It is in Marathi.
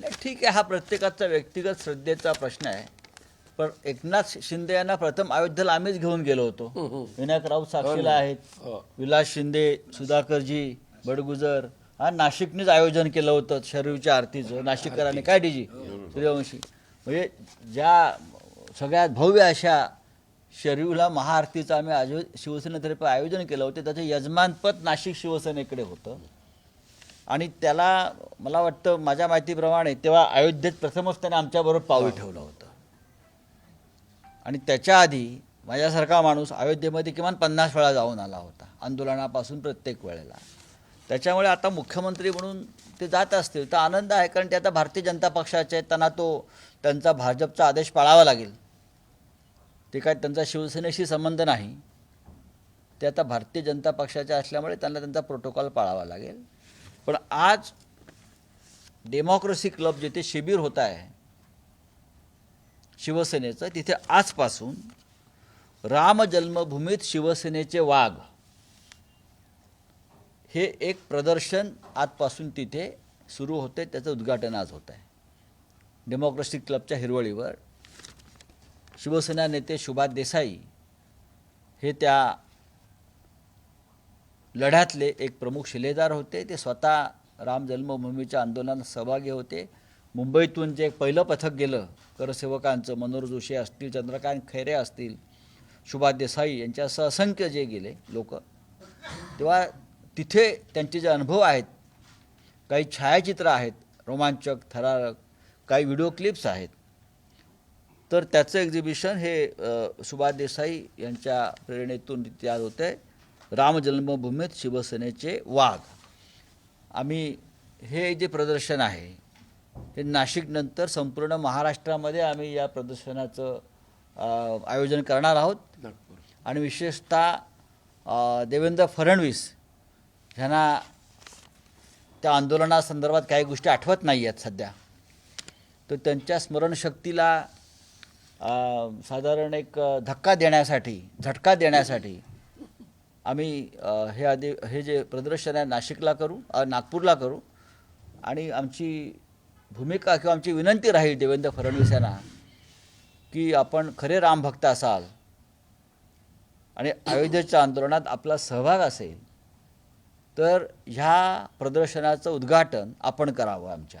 नाही ठीक आहे हा प्रत्येकाचा व्यक्तिगत श्रद्धेचा प्रश्न आहे. पण एकनाथ शिंदे यांना प्रथम अयोध्येला आम्हीच घेऊन गेलो होतो. विनायक राऊत साक्षीला आहेत. विलास शिंदे सुधाकरजी बडगुजर हा नाशिकनेच आयोजन केलं होतं शरीरच्या आरतीचं. नाशिककरांनी. काय डीजी? सूर्यवंशी. म्हणजे ज्या सगळ्यात भव्य अशा शरीरला महाआरतीचं आम्ही आयो शिवसेनेतर्फे आयोजन केलं होतं त्याचं यजमानपद नाशिक शिवसेनेकडे होतं. आणि त्याला मला वाटतं माझ्या माहितीप्रमाणे तेव्हा अयोध्येत प्रथमच त्याने आमच्याबरोबर पाऊल ठेवलं होतं. आणि त्याच्या आधी माझ्यासारखा माणूस अयोध्येमध्ये किमान पन्नास वेळा जाऊन आला होता आंदोलनापासून प्रत्येक वेळेला. त्याच्यामुळे आता मुख्यमंत्री म्हणून ते जात असतील तर आनंद आहे कारण ते आता भारतीय जनता पक्षाचे आहेत त्यांना तो त्यांचा भाजपचा आदेश पाळावा लागेल. ते काय त्यांचा शिवसेनेशी संबंध नाही. ते आता भारतीय जनता पक्षाचे असल्यामुळे त्यांना त्यांचा प्रोटोकॉल पाळावा लागेल. पण आज डेमोक्रेसी क्लब जिथे शिबिर होत आहे शिवसेनेचं तिथे आजपासून राम जन्मभूमीत शिवसेनेचे वाघ हे एक प्रदर्शन आजपासून तिथे सुरू होते त्याचं उद्घाटन आज होत आहे. डेमोक्रेसी क्लबच्या हिरवळीवर शिवसेना नेते सुभाष देसाई हे त्या लढ्यातले एक प्रमुख शिलेदार होते. ते स्वतः राम जन्मभूमीच्या आंदोलनात सहभागी होते. मुंबईतून जे पहिलं पथक गेलं करसेवकांचं मनोहर जोशी असतील चंद्रकांत खैरे असतील सुभाष देसाई यांच्यासह असंख्य जे गेले लोक तेव्हा तिथे त्यांचे जे अनुभव आहेत काही छायाचित्र आहेत रोमांचक थरारक काही व्हिडिओ क्लिप्स आहेत. तर त्याचं एक्झिबिशन हे सुभाष देसाई यांच्या प्रेरणेतून तिथे आज आहे राम जन्मभूमीत शिवसेनेचे वाघ. आम्ही हे जे प्रदर्शन आहे हे नाशिकनंतर संपूर्ण महाराष्ट्रामध्ये आम्ही या प्रदर्शनाचं आयोजन करणार आहोत. आणि विशेषतः देवेंद्र फडणवीस ह्यांना त्या आंदोलनासंदर्भात काही गोष्टी आठवत नाही आहेत सध्या. तर त्यांच्या स्मरणशक्तीला साधारण एक धक्का देण्यासाठी झटका देण्यासाठी आम्ही हे आधी हे जे प्रदर्शन आहे नाशिकला करू नागपूरला करू. आणि आमची भूमिका किंवा आमची विनंती राहील देवेंद्र फडणवीस यांना की आपण खरे रामभक्त असाल आणि अयोध्येच्या आंदोलनात आपला सहभाग असेल तर ह्या प्रदर्शनाचं उद्घाटन आपण करावं आमच्या.